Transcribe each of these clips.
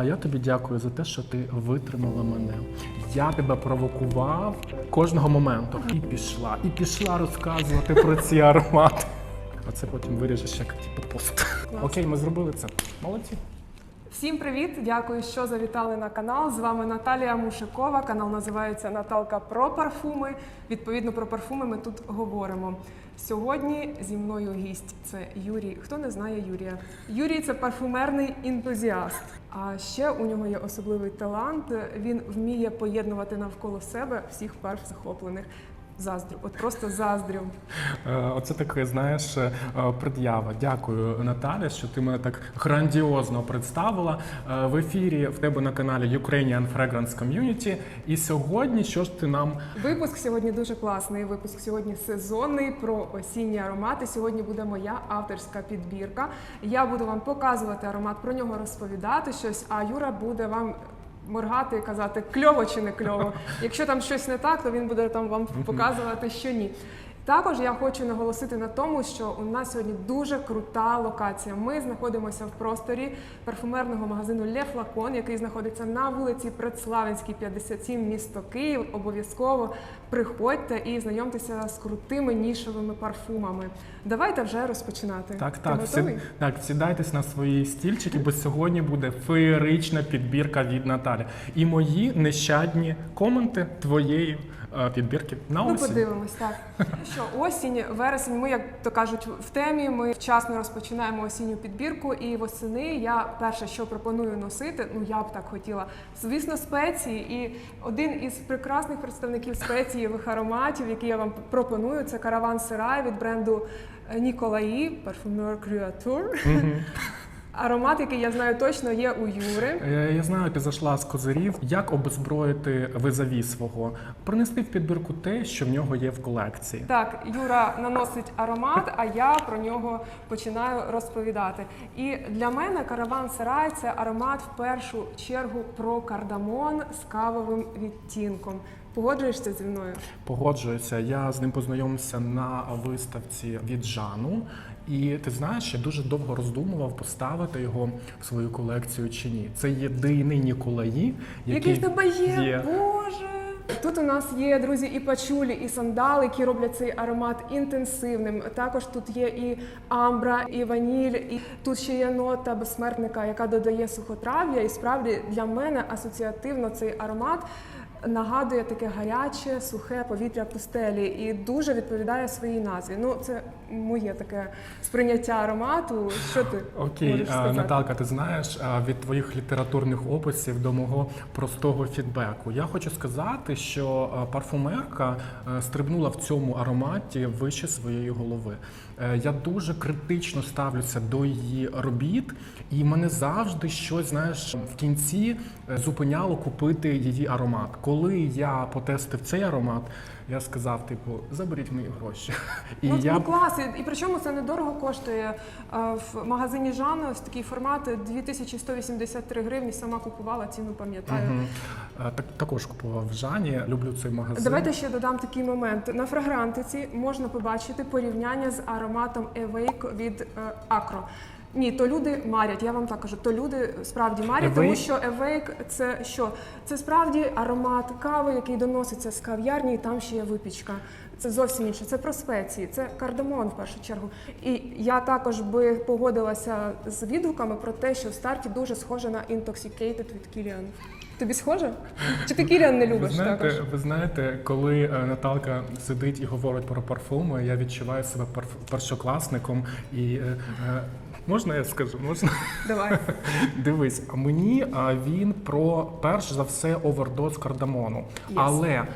А я тобі дякую за те, що ти витримала мене. Я тебе провокував кожного моменту. І пішла, і пішла розказувати про ці аромати. А це потім виріжеш як типу пост. Окей, ми зробили це. Молодці. Всім привіт! Дякую, що завітали на канал. З вами Наталія Мушикова. Канал називається Наталка про парфуми. Відповідно, про парфуми ми тут говоримо. Сьогодні зі мною гість це Юрій. Хто не знає Юрія? Юрій це парфумерний ентузіаст. А ще у нього є особливий талант. Він вміє поєднувати навколо себе всіх парф захоплених. Заздрю, от просто заздрю. Е, Оце таке, знаєш, е, пред'ява. Дякую, Наталя, що ти мене так грандіозно представила. Е, В ефірі в тебе на каналі Ukrainian Fragrance Community. І сьогодні що ж ти нам Випуск сьогодні дуже класний. Випуск сьогодні сезонний про осінні аромати. Сьогодні буде моя авторська підбірка. Я буду вам показувати аромат, про нього розповідати щось. А Юра буде вам моргати і казати кльово чи не кльово. Якщо там щось не так, то він буде там вам показувати, що ні. Також я хочу наголосити на тому, що у нас сьогодні дуже крута локація. Ми знаходимося в просторі парфумерного магазину Le Flacon, який знаходиться на вулиці Предславинській, 57, місто Київ. Обов'язково приходьте і знайомтеся з крутими нішовими парфумами. Давайте вже розпочинати. так, так, готовий? сі- так, сідайтесь на свої стільчики, бо сьогодні буде феєрична підбірка від Наталі. І мої нещадні коменти твоєї підбірки на Ну, осінь. подивимось, так. Що осінь, вересень, ми, як то кажуть, в темі. Ми вчасно розпочинаємо осінню підбірку. І восени я перше, що пропоную носити, ну я б так хотіла. Звісно, спеції. І один із прекрасних представників спецієвих ароматів, які я вам пропоную, це караван Сирай від бренду Ніколаї, парфумер Creature. Аромат, який я знаю точно, є у Юри. Е, Я знаю, ти зайшла з козирів. Як обезброїти визаві свого? Принести в підбірку те, що в нього є в колекції. Так, Юра наносить аромат, а я про нього починаю розповідати. І для мене караван Сарай це аромат в першу чергу про кардамон з кавовим відтінком. Погоджуєшся зі мною? Погоджуюся, я з ним познайомився на виставці від Жану. І ти знаєш, я дуже довго роздумував поставити його в свою колекцію чи ні. Це єдиний Ніколаї, Який який в тебе є? є. Боже! Тут у нас є друзі і пачулі, і сандали, які роблять цей аромат інтенсивним. Також тут є і амбра, і ваніль, і тут ще є нота безсмертника, яка додає сухотрав'я. І справді для мене асоціативно цей аромат. Нагадує таке гаряче, сухе повітря пустелі і дуже відповідає своїй назві. Ну, це моє таке сприйняття аромату. Що ти Окей, можеш сказати? Наталка, ти знаєш від твоїх літературних описів до мого простого фідбеку. Я хочу сказати, що парфумерка стрибнула в цьому ароматі вище своєї голови. Е, Я дуже критично ставлюся до її робіт, і мене завжди щось знаєш в кінці е, зупиняло купити її аромат. Коли я потестив цей аромат, я сказав: типу, заберіть мої гроші. І ну, я ну клас, і, і причому це недорого коштує. А, В магазині Жанна ось такий формат 2183 гривні. Сама купувала, ціну пам'ятаю. Е, Так, також купував в Жані, люблю цей магазин. Давайте ще додам такий момент. На фрагрантиці можна побачити порівняння з ароматом Awake від е, Acro. Ні, то люди марять. Я вам так кажу, то люди справді марять, тому що Awake – це що? Це справді аромат кави, який доноситься з кав'ярні, і там ще є випічка. Це зовсім інше. Це про спеції, це кардамон в першу чергу. І я також би погодилася з відгуками про те, що в старті дуже схоже на Intoxicated від Kilian. Тобі схоже? Чи ти Kilian не Ви любиш знаєте, також? ви знаєте, коли е, Наталка сидить і говорить про парфуми, я відчуваю себе парф- першокласником і. Можна я скажу? Можна? Давай. Дивись, а мені а, він про перш за все овердоз кардамону. Yes. Але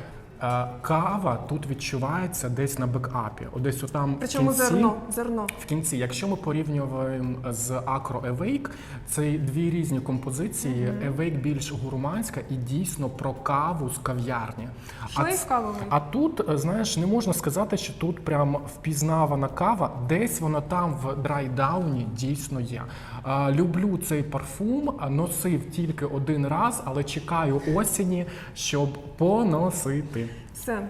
кава тут відчувається десь на бекапі. Десь отам в Причому кінці, зерно, зерно. В кінці, якщо ми порівнюємо з Acro Awake, це дві різні композиції. Awake більш гурманська і дійсно про каву з кав'ярні. А, а тут, е, знаєш, не можна сказати, що тут прям впізнавана кава, десь вона там в драйдауні дійсно є. А, люблю цей парфум, носив тільки один раз, але чекаю осені, щоб поносити. Все.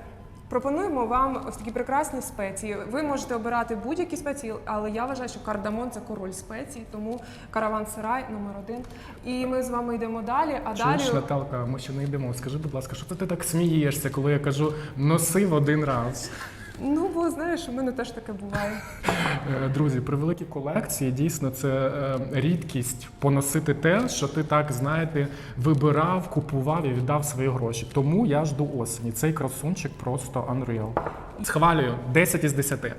Пропонуємо вам ось такі прекрасні спеції. Ви можете обирати будь-які спеції, але я вважаю, що кардамон це король спецій, тому караван сарай номер один. І ми з вами йдемо далі. А Чуєш, далі Наталка, ми ще не йдемо. Скажи, будь ласка, що ти так смієшся, коли я кажу носив один раз. Ну бо знаєш, у мене теж таке буває. Е, Друзі, при великій колекції дійсно це е, рідкість поносити те, що ти так знаєте, вибирав, купував і віддав свої гроші. Тому я жду осені. Цей красунчик просто unreal. Схвалюю 10 із 10. Е,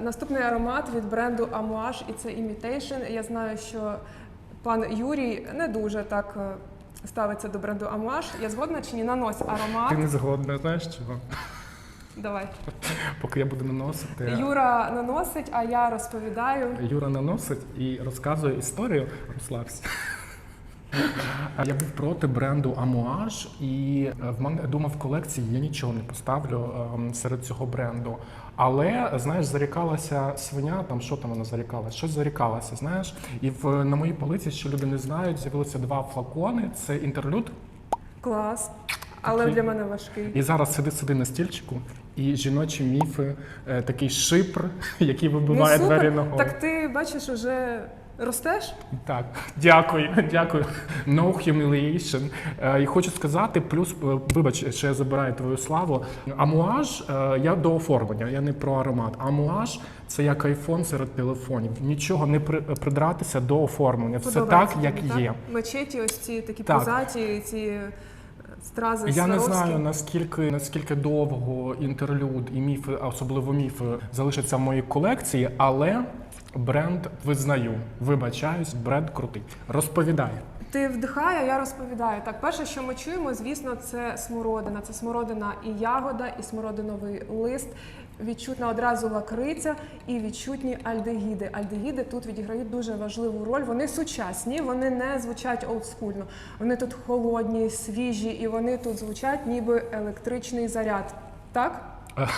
Наступний аромат від бренду Amouage і це Imitation. Я знаю, що пан Юрій не дуже так ставиться до бренду Amouage. Я згодна чи ні? Нанось Ти аромат. не згодна, знаєш чого? Давай. Поки я буду наносити. Юра наносить, а я розповідаю. Юра наносить і розказує історію. Розслабся. Я був проти бренду Amouage і е, в мене думав в колекції я нічого не поставлю ем, серед цього бренду. Але знаєш, зарікалася свиня, там що там вона зарікалася? Щось зарікалася, знаєш. І в на моїй полиці, що люди не знають, з'явилося два флакони. Це інтерлюд. Клас. Але Такий. для мене важкий. І зараз сиди сиди на стільчику, і жіночі міфи, е, такий шипр, який вибиває ну, супер. двері ногою. Так ти бачиш, уже ростеш? Так, дякую, дякую. No humiliation. Е, І хочу сказати, плюс, е, вибач, що я забираю твою славу. Амуаж, я до оформлення, я не про аромат. Амуаж це як айфон серед телефонів. Нічого не при- придратися до оформлення. Все так, як тобі, є. Мечеті, ось ці такі Так. позаті, ці стрази Я не знаю наскільки наскільки довго інтерлюд і міфи, особливо міфи, залишаться в моїй колекції, але бренд визнаю. Вибачаюсь, бренд крутий. Розповідає. Ти вдихає, а я розповідаю. Так, перше, що ми чуємо, звісно, це смородина. Це смородина і ягода, і смородиновий лист. Відчутна одразу лакриця і відчутні альдегіди. Альдегіди тут відіграють дуже важливу роль. Вони сучасні, вони не звучать олдскульно. Вони тут холодні, свіжі, і вони тут звучать ніби електричний заряд. Так?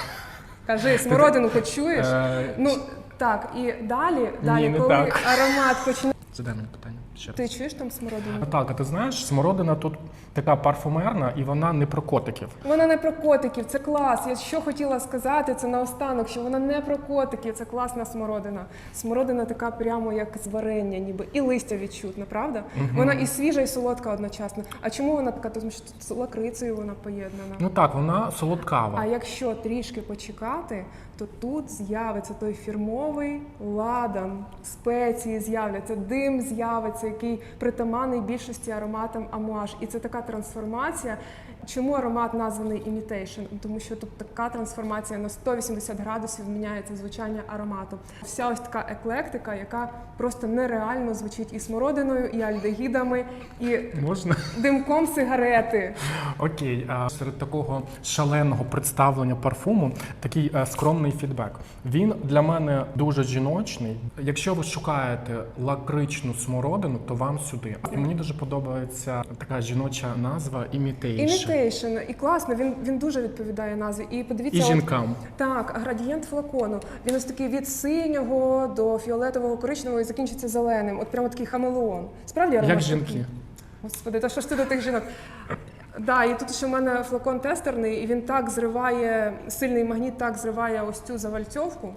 Кажи, смородину хоч чуєш? Е, Ну так, і далі, далі, коли аромат почне. Задай мені питання ще раз. Ти чуєш там смородину? А так, а ти знаєш, смородина тут така парфумерна, і вона не про котиків. Вона не про котиків, це клас. Я що хотіла сказати, це наостанок, що вона не про котиків, це класна смородина. Смородина така прямо як з варення, ніби і листя відчутно, правда? Вона і свіжа, і солодка одночасно. А чому вона така? Тому що тут з лакрицею вона поєднана. Ну так, вона солодкава. А якщо трішки почекати, то тут з'явиться той фірмовий ладан, спеції з'являться, дим з'явиться, який притаманний більшості ароматам амуаж. І це така трансформація. Чому аромат названий Imitation? Тому що тут така трансформація на 180 градусів міняється звучання аромату. Вся ось така еклектика, яка просто нереально звучить і смородиною, і альдегідами, і Можна? димком сигарети. Окей, а серед такого шаленого представлення парфуму такий е, скромний фідбек. Він для мене дуже жіночний. Якщо ви шукаєте лакричну смородину, то вам сюди. І мені дуже подобається така жіноча назва Imitation. Imitation. І класно, він, він дуже відповідає назві. І подивіться, І от- так, градієнт флакону. Він ось такий від синього до фіолетового, коричневого і закінчиться зеленим. От прямо такий хамелеон. Справді аромат Як такий? жінки. Господи, та що ж ти до тих жінок? Да, і тут ще в мене флакон тестерний, і він так зриває, сильний магніт так зриває ось цю завальцьовку.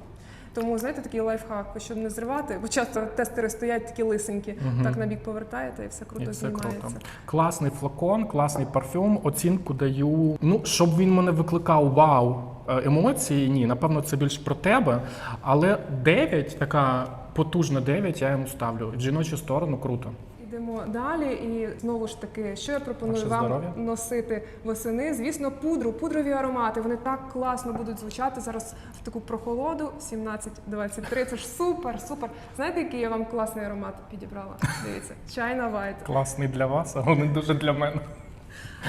Тому, знаєте, такий лайфхак, щоб не зривати, бо часто тестери стоять такі лисенькі, так на бік повертаєте і все круто І все знімається. круто. Класний флакон, класний парфюм. Оцінку даю. Ну, щоб він мене викликав вау е, емоції, ні, напевно, це більш про тебе. Але 9, така потужна 9, я йому ставлю. В жіночу сторону круто. Йдемо далі, і знову ж таки, що я пропоную Ваше вам здоров'я. носити восени? Звісно, пудру, пудрові аромати. Вони так класно будуть звучати зараз в таку прохолоду 17-23. Це ж супер, супер. Знаєте, який я вам класний аромат підібрала? Дивіться, China White. Класний для вас, але не дуже для мене.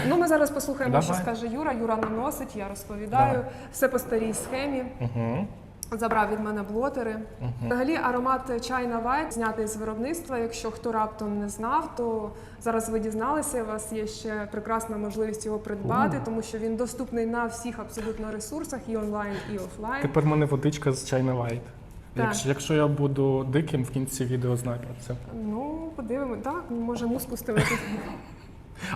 Ну, ми зараз послухаємо, що скаже Юра. Юра наносить, я розповідаю. Давай. Все по старій схемі. Угу. Забрав від мене блотери. Взагалі, аромат China White знятий з виробництва. Якщо хто раптом не знав, то зараз ви дізналися. У вас є ще прекрасна можливість його придбати, тому що він доступний на всіх абсолютно ресурсах, і онлайн, і офлайн. Тепер в мене водичка з White. Так. Якщо, якщо я буду диким в кінці відео знай про це. Ну, подивимось. Так, може муску стелити.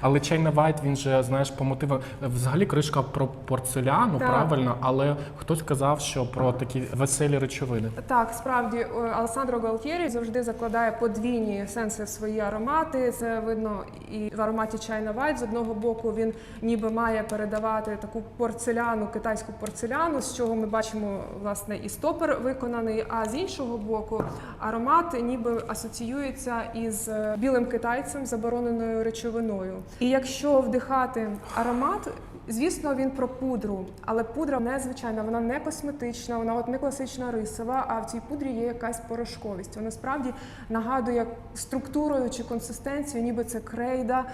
Але China White, він же, знаєш, по мотивам взагалі кришка про порцеляну, Так. правильно, але хтось казав, що про такі веселі речовини. Так, справді е, Алесандро Галтєрі завжди закладає подвійні сенси в свої аромати. Це видно і в ароматі China White. З одного боку він ніби має передавати таку порцеляну, китайську порцеляну, з чого ми бачимо власне і стопер виконаний. А з іншого боку, аромат ніби асоціюється із е, білим китайцем, забороненою речовиною. І якщо вдихати аромат. Звісно, він про пудру, але пудра незвичайна, вона не косметична, вона от не класична рисова, а в цій пудрі є якась порошковість. Вона справді нагадує структурою чи консистенцією, ніби це крейда,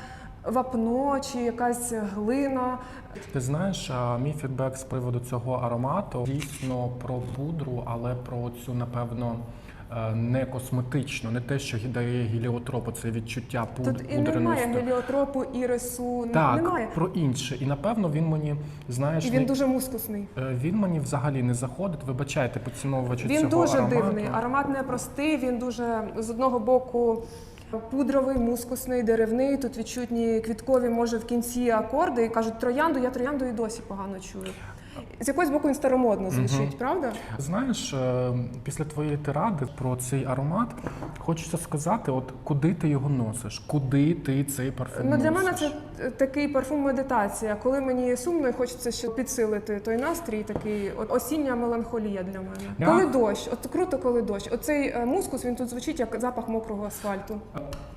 вапно чи якась глина. Ти знаєш, мій фідбек з приводу цього аромату дійсно про пудру, але про цю, напевно. Е, Не косметично, не те, що дає гіліотропу, це відчуття пуд- Тут і немає геліотропу, ірису, Так, немає. про інше. І напевно він мені, знаєш, І він не- дуже мускусний. е, він мені взагалі не заходить. Вибачайте, поціновувачі Він дуже аромату. дивний. Аромат непростий. Він дуже з одного боку пудровий, мускусний, деревний. Тут відчутні квіткові, може в кінці акорди і кажуть троянду. Я троянду і досі погано чую. З якогось боку він старомодно звучить, правда? Знаєш, е, після твоєї тиради про цей аромат хочеться сказати, от куди ти його носиш, куди ти цей парфум Ну для мене це е, такий парфум медитація. Коли мені сумно і хочеться ще підсилити той настрій, такий от осіння меланхолія для мене. Я- Коли дощ, от круто, коли дощ. Оцей е, мускус він тут звучить як запах мокрого асфальту.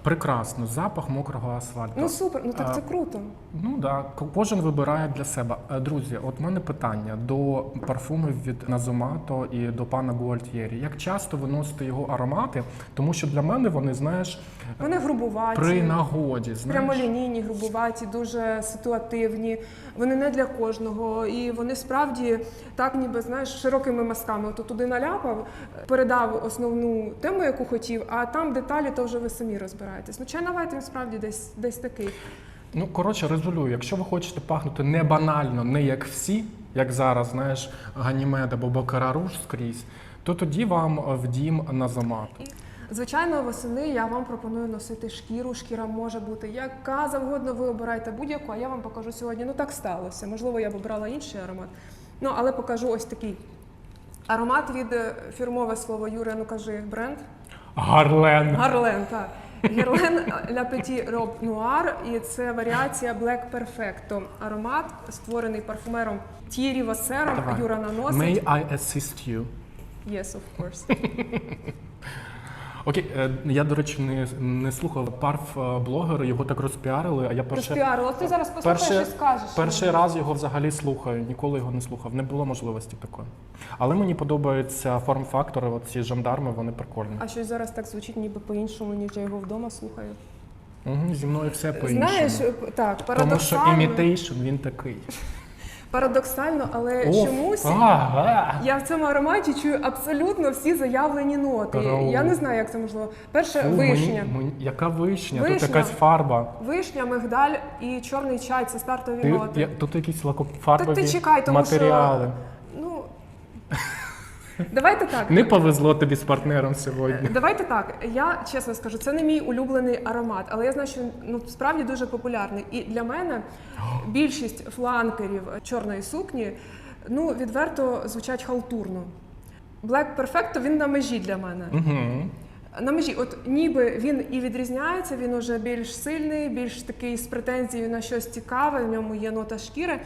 прекрасно. Запах мокрого асфальту. Ну супер, ну так це круто. Ну да, кожен вибирає для себе. Друзі, от в мене питання до парфумів від Назомато і до пана Гуальтєрі. Як часто ви носите його аромати? Тому що для мене вони, знаєш, Вони грубуваті. при нагоді. Знаєш, Прямолінійні, грубуваті, дуже ситуативні. Вони не для кожного, і вони справді так, ніби знаєш, широкими мазками. От туди наляпав, передав основну тему, яку хотів, а там деталі, то вже ви самі розбираєтесь. Ну, White, він справді десь десь такий. Ну, коротше, резолюю. Якщо ви хочете пахнути не банально, не як всі, як зараз, знаєш, Ганімед або Бакара Руж скрізь, то тоді вам е, в дім Назомато. Звичайно, восени я вам пропоную носити шкіру. Шкіра може бути яка завгодно. Ви обираєте будь-яку, а я вам покажу сьогодні. Ну так сталося. Можливо, я б обрала інший аромат. Ну але покажу ось такий аромат від е, фірмове слово Юре. Ну кажи бренд. Гарлен. Гарлен, так. Герлен Ля Петі Роб Нуар, і це варіація Black Perfecto. Аромат створений парфумером Тірі Васером. Юра наносить. May I assist you? Yes, of course. Окей, е, я, до речі, не, не слухав парф е, блогери, його так розпіарили, а я перше, Розпіарила. Ти зараз послухаєш і скажеш. перший раз його взагалі слухаю, ніколи його не слухав, не було можливості такої. Але мені подобаються форм-фактори, оці жандарми, вони прикольні. А щось зараз так звучить ніби по-іншому, ніж я його вдома слухаю. Угу, зі мною все по-іншому. Знаєш, е, так, Тому що парадоксально, імітейшн він такий. Парадоксально, але О, чомусь ага. я в цьому ароматі чую абсолютно всі заявлені ноти. Здорово. Я не знаю, як це можливо. Перше, Фу, вишня. Мені, мені, яка вишня? Вишня. Тут якась фарба. Вишня, мигдаль і чорний чай це стартові Ти, ноти. я, тут якісь лакофарбові Та ти чекай, тому матеріали. що ну давайте так. Не повезло тобі з партнером сьогодні. Давайте так. Я чесно скажу, це не мій улюблений аромат, але я знаю, що він ну справді дуже популярний. І для мене більшість фланкерів чорної сукні ну відверто звучать халтурно. Black Perfecto він на межі для мене. Угу. На межі, от ніби він і відрізняється, він уже більш сильний, більш такий з претензією на щось цікаве, в ньому є нота шкіри.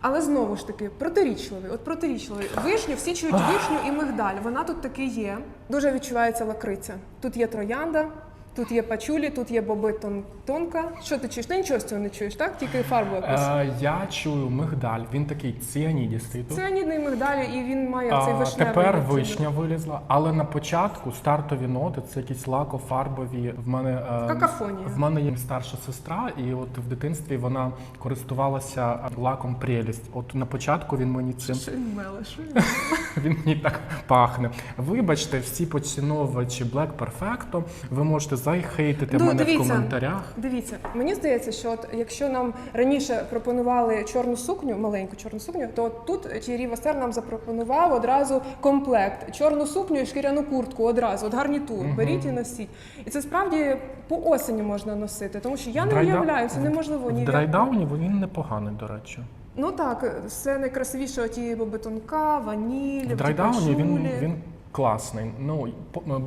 Але знову ж таки, протирічливий. От протирічливий. Вишню, всі чують вишню і мигдаль. Вона тут таки є. Дуже відчувається лакриця. Тут є троянда, тут є пачулі, тут є боби тон- тонка. Що ти чуєш? Ти нічого з цього не чуєш, так? Тільки фарбу якусь. Е, я чую мигдаль, він такий ціанідістий тут. Це мигдаль, і він має цей А, вишневий. тепер відтінок. вишня вилізла, але на початку стартові ноти це якісь лакофарбові. В мене е, Какафонія. в мене є старша сестра, і от в дитинстві вона користувалася лаком прелість. От на початку він мені цим Він мені так пахне. Вибачте, всі поціновувачі Black Perfecto, ви можете захейтите Ну, мене в коментарях. Дивіться, мені здається, що от якщо нам раніше пропонували чорну сукню, маленьку чорну сукню, то от тут Thierry Васер нам запропонував одразу комплект: чорну сукню і шкіряну куртку одразу, от гарнітур. Беріть і носіть. І це справді по осені можна носити, тому що я не Драйда- уявляю, це неможливо ні. в драйдауні він непоганий, до речі. Ну так, все найкрасивіше оті бобетонка, ваніль, В драйдауні він, він класний. Ну,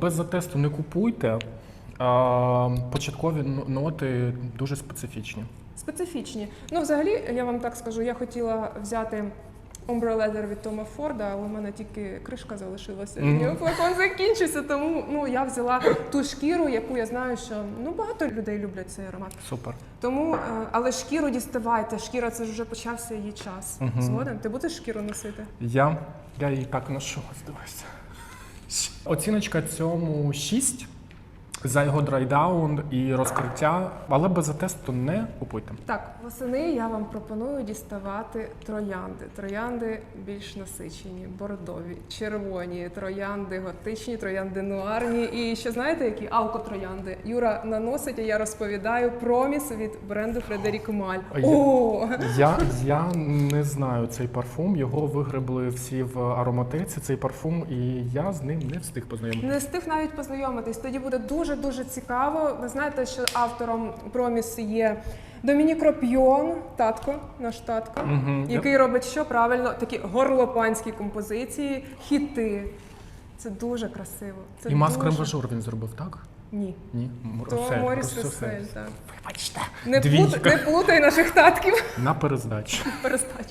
без затесту не купуйте. А, початкові ноти дуже специфічні. Специфічні. Ну, взагалі, я вам так скажу, я хотіла взяти Ombre Leather від Тома Форда, але в мене тільки кришка залишилася. Mm Флакон закінчився, тому ну, я взяла ту шкіру, яку я знаю, що ну, багато людей люблять цей аромат. Супер. Тому, е, але шкіру діставайте. Шкіра це вже почався її час. Мгм. Згоден? Ти будеш шкіру носити? Я, я її так ношу, ось. Оціночка цьому 6 за його драйдаун і розкриття, але без затесту не купуйте. Так, восени я вам пропоную діставати троянди. Троянди більш насичені, бордові, червоні, троянди готичні, троянди нуарні. І ще знаєте, які алкотроянди? Юра наносить, а я розповідаю проміс від бренду Фредерік Маль. Я- О! Я, я не знаю цей парфум. Його вигребли всі в ароматеці, цей парфум, і я з ним не встиг познайомитися. Не встиг навіть познайомитись. Тоді буде дуже дуже дуже цікаво. Ви знаєте, що автором проміс є Домінік Ропйон, татко, наш татко. Мгм. який робить що правильно, такі горлопанські композиції, хіти. Це дуже красиво. Це І маск дуже... рембажур він зробив, так? Ні. Ні, То Росель, Моріс Росель. Росель, так. Вибачте. Не, Двійка. плут, не плутай наших татків. На перездачі. Перестач.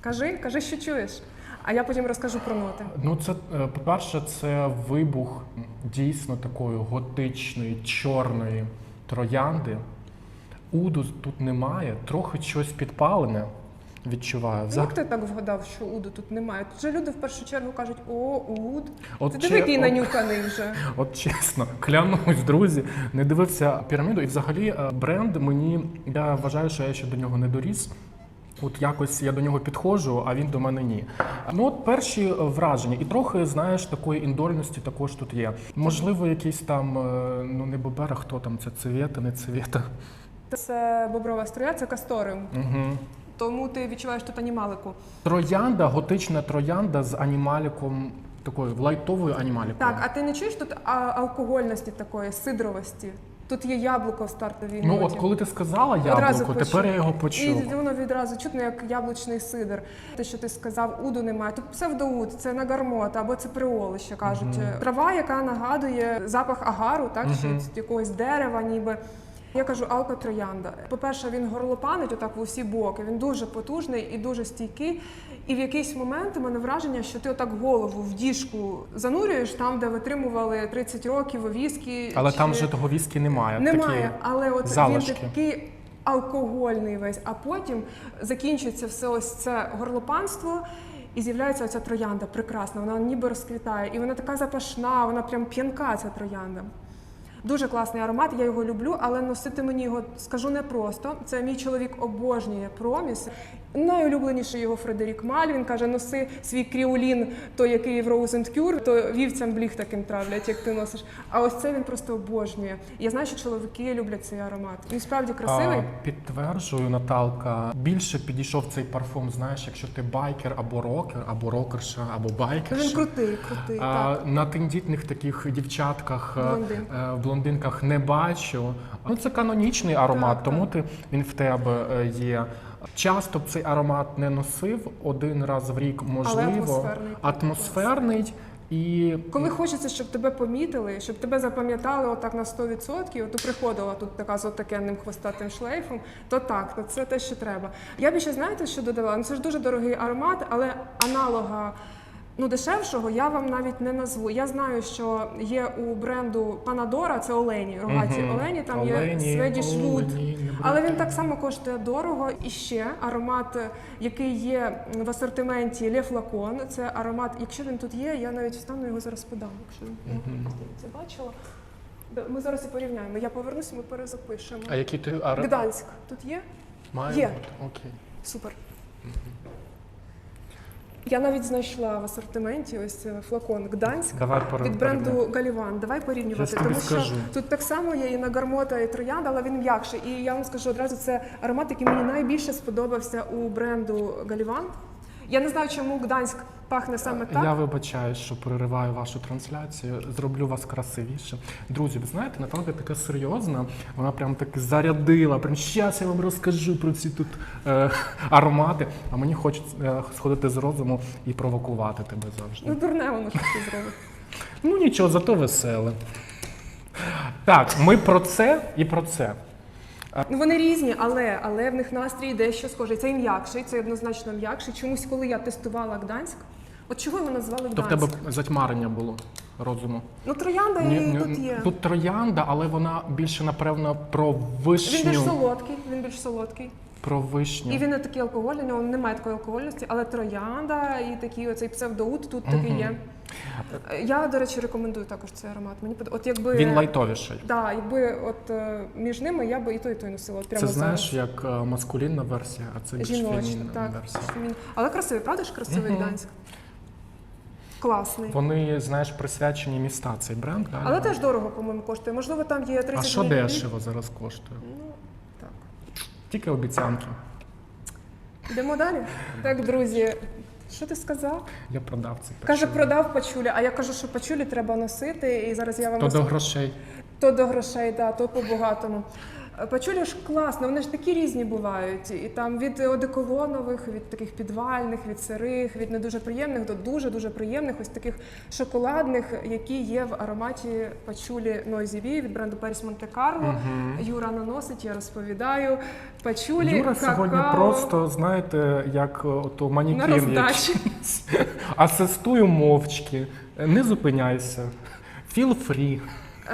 Кажи, кажи, що чуєш. А я потім розкажу про ноти. Ну, це е, по-перше, це вибух дійсно такої готичної, чорної троянди. Уду тут немає, трохи щось підпалене. Відчуваю. Взаг- Як ти так вгадав, що уду тут немає? Тут же люди в першу чергу кажуть, о, уд. От Ти диви, який от- нанюханий вже. От чесно, клянусь, друзі, не дивився піраміду. І взагалі е, бренд мені я вважаю, що я ще до нього не доріс. От якось я до нього підходжу, а він до мене ні. Ну от перші е, враження, і трохи знаєш такої індольності також тут є. Можливо, якийсь там е, ну не бобера, хто там це цвєта, не цвєта. Це боброва струя, це касторіум. Угу. Тому ти відчуваєш тут анімалику. Троянда, готична троянда з анімаліком, такою лайтовою анімалікою. Так, а ти не чуєш тут алкогольності такої, сидровості? Тут є яблуко в стартовій Ну ноті. от коли ти сказала Одразу яблуко, почув. тепер я його І воно відразу чутно, як яблучний сидр. Те, що ти сказав, уду немає. Тут псевдоуд, це нагармота або це приоли, що кажуть. Трава, яка нагадує запах агару, так угу. що якогось дерева, ніби. Я кажу алкотроянда. По-перше, він горлопанить отак в усі боки. Він дуже потужний і дуже стійкий. І в якийсь момент у мене враження, що ти отак голову в діжку занурюєш там, де витримували 30 років віскі. Але чи... там вже того віскі немає. Немає, Такі... але от залишки. він такий алкогольний весь, а потім закінчується все ось це горлопанство. І з'являється оця троянда прекрасна, вона ніби розквітає. І вона така запашна, вона прям п'янка, ця троянда. Дуже класний аромат, я його люблю, але носити мені його скажу непросто. Це мій чоловік обожнює проміс. Найулюбленіший його Фредерік Маль. Він каже: носи свій кріолін, той, який в Rose то вівцям бліг таким травлять, як ти носиш. А ось це він просто обожнює. Я знаю, що чоловіки люблять цей аромат. Він справді красивий. А, підтверджую, Наталка. Більше підійшов цей парфум, знаєш, якщо ти байкер або рокер, або рокерша, або Він крутий, крутий. А, так. на тендітних таких дівчатках, е, Блондин. е, блондинках не бачу. Ну це канонічний аромат, Так, тому ти він в тебе е, є. Часто б цей аромат не носив один раз в рік, можливо, атмосферний. атмосферний і Коли хочеться, щоб тебе помітили, щоб тебе запам'ятали отак на 100%, то приходила тут така з отакенним хвостатим шлейфом, то так, то це те, що треба. Я б ще знаєте, що додала? Ну це ж дуже дорогий аромат, але аналога. Ну, дешевшого я вам навіть не назву. Я знаю, що є у бренду Панадора, це Олені, рогаті Мгм. Олені, там Олені, є Swedish Wood. Олені, не Але він так само коштує дорого. І ще аромат, який є в асортименті Le Flacon. Це аромат, якщо він тут є, я навіть встану його зараз подам. Якщо він це бачила. Ми зараз і порівняємо. Я повернуся, ми перезапишемо. А які ти аромат? Гданськ тут є? Має Є. бути? Окей. Супер. Я навіть знайшла в асортименті ось е, флакон Гданськ. Давай пор- Від бренду Галіван. Давай порівнювати, Я тобі тому що тут так само є і на гармота, і троянда, але він м'якший. І я вам скажу одразу, це аромат, який мені найбільше сподобався у бренду Галіван. Я не знаю, чому Гданськ пахне саме так. Я вибачаюсь, що перериваю вашу трансляцію. Зроблю вас красивіше. Друзі, ви знаєте, Наталка така серйозна. Вона прям так зарядила. Прям щас я вам розкажу про ці тут е, аромати. А мені хочеться е, сходити з розуму і провокувати тебе завжди. Ну, дурне воно що ти зробить. Ну нічого, зато веселе. Так, ми про це і про це. Ну вони різні, але, але в них настрій дещо схожий. Цей м'якший, цей однозначно м'якший. Чомусь, коли я тестувала Гданськ, от чого його назвали То в Гданськ? тебе затьмарення було розуму. Ну, троянда і ні, тут є. Тут троянда, але вона більше, напевно, про Він більш вишню. солодкий, він більш солодкий. Про вишню. І він не такий алкогольний, у нього немає такої алкогольності, але троянда і такий оцей псевдоут тут такий є. Я, до речі, рекомендую також цей аромат. Мені под... От якби Він лайтовіший. Да, якби от е, між ними я би і той, і той носила. От прямо Це знаєш, зараз. як е, маскулінна версія, а це більш жіночна, фемінна так. версія. Але красивий, правда ж красивий Мгм. Гданськ? Класний. Вони, знаєш, присвячені міста цей бренд. Да? Але теж дорого, по-моєму, коштує. Можливо, там є 30 а що мл. дешево зараз коштує? Ну, так. Тільки обіцянки. Йдемо далі. Так, друзі, що ти сказав? Я продав це. Каже, продав пачулі, а я кажу, що пачулі треба носити, і зараз я вам То до грошей. То до грошей, да, то по-багатому. Пачулі ж класно, вони ж такі різні бувають. І там від одеколонових, від таких підвальних, від сирих, від не дуже приємних до дуже-дуже приємних, ось таких шоколадних, які є в ароматі пачулі V від бренду Paris Monte Carlo. Юра наносить, я розповідаю. Пачулі, Юра какао сьогодні просто, знаєте, як е, ото манікін. Асистую мовчки, не зупиняйся. Feel free.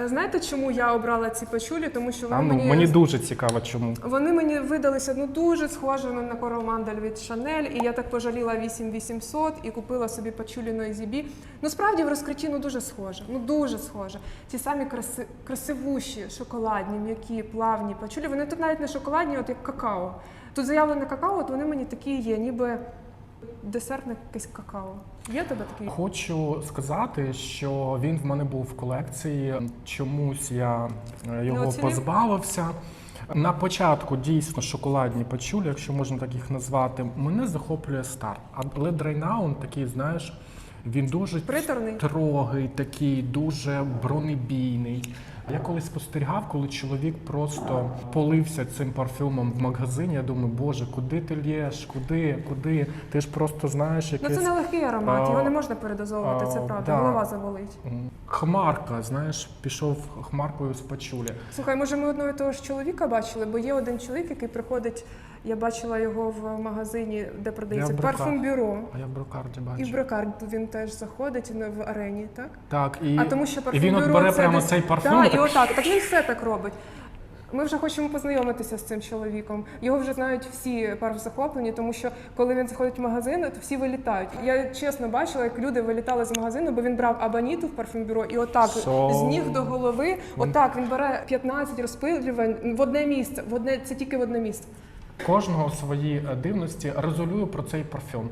Знаєте, чому я обрала ці пачулі? Тому що А, ну, мені мені дуже цікаво, чому. Вони мені видалися ну дуже схожими на Coral Mandel від Chanel, і я так пожаліла 8800 і купила собі пачулі Noisy B. Ну справді в розкритті ну дуже схоже, ну дуже схоже. Ті самі краси, красивущі, шоколадні, м'які, плавні пачулі. Вони тут навіть не шоколадні, от як какао. Тут заявлене какао, от вони мені такі є, ніби десертне якесь какао. Є тебе такий? Хочу сказати, що він в мене був в колекції. Чомусь я е, його позбавився. На початку дійсно шоколадні пачулі, якщо можна так їх назвати, мене захоплює старт. Але драйнаун такий, знаєш, він дуже Приторний? строгий, такий, дуже бронебійний. Я колись спостерігав, коли чоловік просто полився цим парфюмом в магазині. Я думаю, боже, куди ти лєш? Куди? Куди? Ти ж просто знаєш Ну це не легкий аромат, його не можна передозовувати, це правда. да. Голова заболить. Хмарка, знаєш, пішов хмаркою з пачулі. Слухай, може, ми одного і того ж чоловіка бачили, бо є один чоловік, який приходить. Я бачила його в магазині, де продається парфум бюро. А я в брокарді бачу. І в бачу. брокар він теж заходить в арені, так? Так, і, А тому що і він от бере це прямо десь- цей парфюм. І отак. Так він все так робить. Ми вже хочемо познайомитися з цим чоловіком. Його вже знають всі парфзахоплені, тому що коли він заходить в магазин, то всі вилітають. Я чесно бачила, як люди вилітали з магазину, бо він брав абаніту в парфюмбюро і отак so... з ніг до голови. Отак він бере 15 розпилювань в одне місце. В одне це тільки в одне місце. Кожного свої е, дивності резолюю про цей парфюм.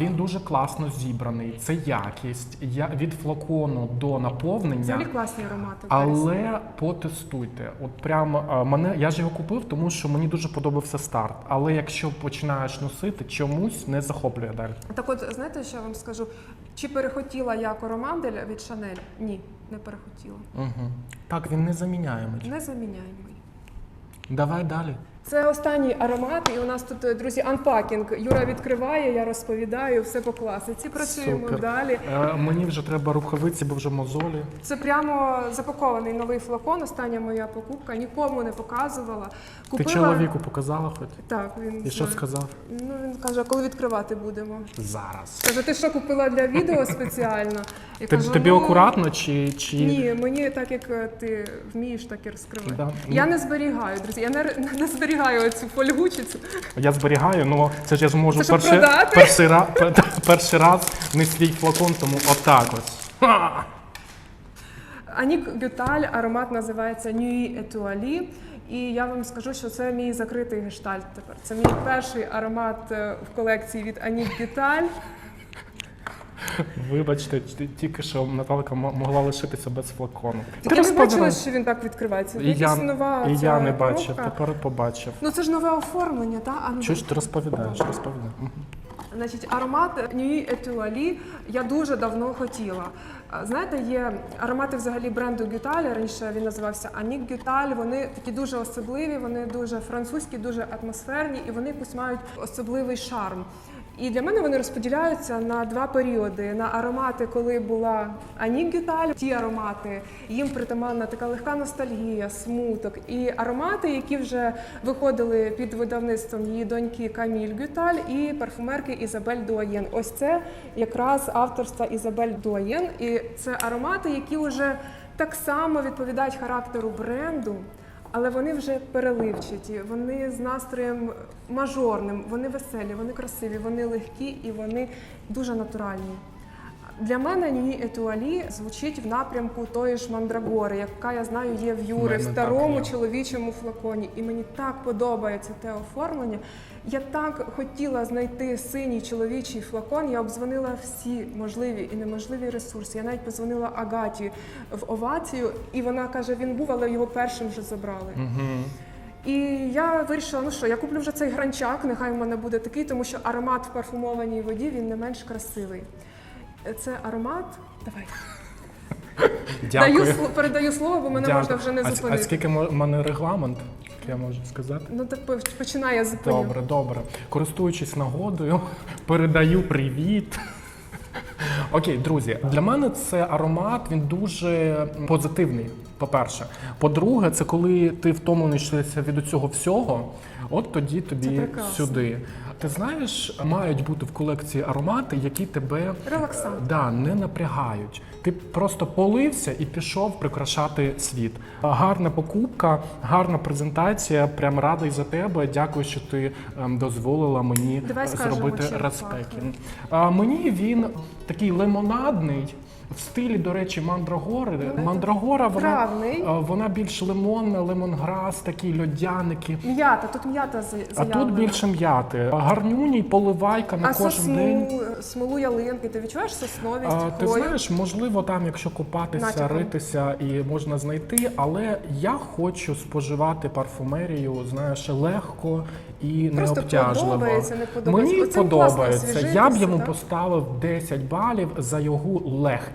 Він дуже класно зібраний. Це якість. Я від флакону до наповнення. Взагалі класні аромати. Але потестуйте. От прямо е, мене я ж його купив, тому що мені дуже подобався старт. Але якщо починаєш носити, чомусь не захоплює далі. Так от, знаєте, що я вам скажу? Чи перехотіла я коромандель від Шанель? Ні, не перехотіла. Угу. Так, він не заміняємий. Незаміняємий. Давай далі. Це останній аромат, і у нас тут, е, друзі, анпакінг. Юра відкриває, я розповідаю, все по класиці. Працюємо Супер. далі. Е, мені вже треба рукавиці, бо вже мозолі. Це прямо запакований новий флакон. Остання моя покупка. Нікому не показувала. Ти чоловіку показала хоч? Так, він І що сказав? Ну він каже, а коли відкривати будемо. Зараз. Каже, ти що купила для відео спеціально? Я Ти, кажу, тобі «Ну, акуратно чи. чи... Ні, мені так як е, ти вмієш, так і розкривати. Да. Я Ну. не зберігаю, друзі. Я не, не зберігаю цю фольгу чи цю. Я зберігаю, ну це ж я зможу Це щоб перший, продати? перший, раз, перший раз не свій флакон, тому отак ось. Ха! Анік Гюталь, аромат називається Нюї Етуалі. І я вам скажу, що це мій закритий гештальт тепер. Це мій перший аромат е, в колекції від Анік Гюталь. Вибачте, ті- тільки що Наталка могла лишитися без флакону. Так я не бачила, що він так відкривається. Це І я, нова і я не бачив, тепер побачив. Ну це ж нове оформлення, та? А ну, Чого ж ти розповідаєш? Розповідай. Значить, аромат Нюї Етуалі я дуже давно хотіла. Знаєте, є аромати взагалі бренду Гюталь. Раніше він називався Анік Гюталь. Вони такі дуже особливі, вони дуже французькі, дуже атмосферні і вони якось мають особливий шарм. І для мене вони розподіляються на два періоди: на аромати, коли була Анік ті аромати, їм притаманна така легка ностальгія, смуток. І аромати, які вже виходили під видавництвом її доньки Каміль Гюталь і парфумерки Ізабель Дуаєн. Ось це якраз авторства Ізабель Дуаєн. І це аромати, які вже так само відповідають характеру бренду. Але вони вже переливчаті, вони з настроєм мажорним, вони веселі, вони красиві, вони легкі і вони дуже натуральні. Для мене Ні Етуалі звучить в напрямку тої ж мандрагори, яка я знаю є в Юри, в старому так чоловічому флаконі. І мені так подобається те оформлення. Я так хотіла знайти синій чоловічий флакон. Я обдзвонила всі можливі і неможливі ресурси. Я навіть позвонила Агаті в овацію, і вона каже: він був, але його першим вже забрали. І я вирішила, ну що, я куплю вже цей гранчак, нехай в мене буде такий, тому що аромат в парфумованій воді він не менш красивий. Це аромат. Давай. Дякую. Даю, сло- передаю слово, бо мене Дякую. можна вже не А с- зупинити. А скільки мо- в мене регламент? Я можу сказати? Ну так по- починай, я зупиню. Добре, добре. Користуючись нагодою, передаю привіт. Окей, друзі, для мене це аромат, він дуже позитивний. По-перше, по-друге, це коли ти втомленишся від цього всього, от тоді тобі прекрасно. сюди. Ти знаєш, мають бути в колекції аромати, які тебе Релаксант. да, не напрягають. Ти просто полився і пішов прикрашати світ. Гарна покупка, гарна презентація. Прям радий за тебе. Дякую, що ти ем, дозволила мені Давай е, скажемо, зробити пахне. А мені він такий лимонадний. В стилі, до речі, мандрагори. Ну, Мандрагора вона, травний. е, вона більш лимонна, лемонграс, такі льодяники. М'ята, тут м'ята за- А заявлена. тут більше м'яти. Гарнюній, поливайка на а кожен сосну, день. смолу ялинки, ти відчуваєш сосновість, А, ти хвою? знаєш, можливо, там, якщо копатися, Натяком. ритися і можна знайти, але я хочу споживати парфумерію, знаєш, легко і Просто необтяжливо. подобається, не подобається. Мені подобається. Я б йому так? поставив 10 балів за його легкість.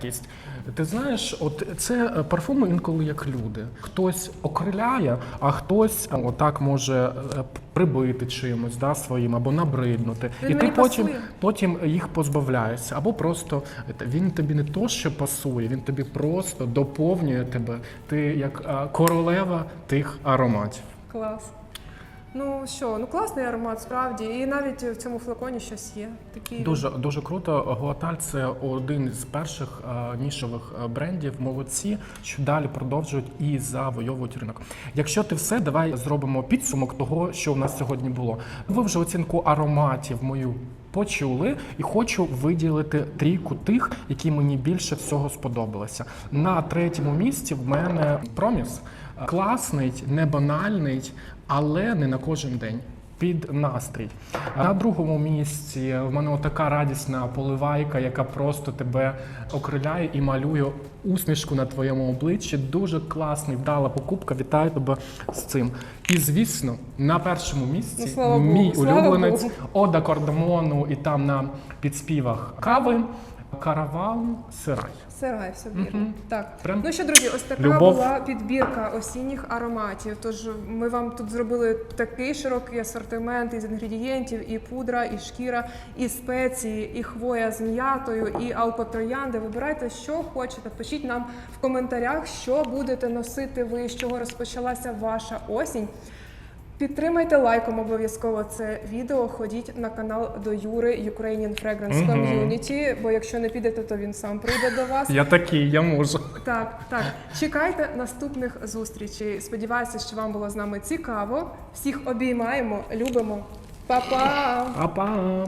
Ти знаєш, от це е, парфуми інколи як люди. Хтось окриляє, а хтось е, отак може е, прибити чимось да, своїм або набриднути. Він і ти потім, пасує. потім їх позбавляєшся. Або просто він тобі не то, що пасує, він тобі просто доповнює тебе. Ти як королева тих ароматів. Клас. Ну що, ну класний аромат, справді. І навіть в цьому флаконі щось є. Такий Дуже дуже круто. Гуаталь це один з перших е, нішових е, брендів. Молодці, що далі продовжують і завойовують ринок. Якщо ти все, давай зробимо підсумок того, що в нас сьогодні було. Ви вже оцінку ароматів мою. Почули і хочу виділити трійку тих, які мені більше всього сподобалися. На третьому місці в мене проміс класний, не банальний, але не на кожен день. Під настрій. На другому місці в мене така радісна поливайка, яка просто тебе окриляє і малює усмішку на твоєму обличчі. Дуже класний, вдала покупка. Вітаю тебе з цим. І звісно, на першому місці Ну, слава Богу, мій слава улюбленець Богу. Ода Кардамону, і там на підспівах кави. Караван Сирай. Сирай, все вірно. Так. Прям Ну що, друзі, ось така любов. була підбірка осінніх ароматів. Тож ми вам тут зробили такий широкий асортимент із інгредієнтів, і пудра, і шкіра, і спеції, і хвоя з м'ятою, і алкотроянди. Вибирайте, що хочете. Пишіть нам в коментарях, що будете носити ви, з чого розпочалася ваша осінь. Підтримайте лайком обов'язково це відео. Ходіть на канал до Юри Ukrainian Fragrance. Community, бо якщо не підете, то він сам прийде до вас. Я такий, я можу. Так, так. Чекайте наступних зустрічей. Сподіваюся, що вам було з нами цікаво. Всіх обіймаємо, любимо. Па-па! Па-па!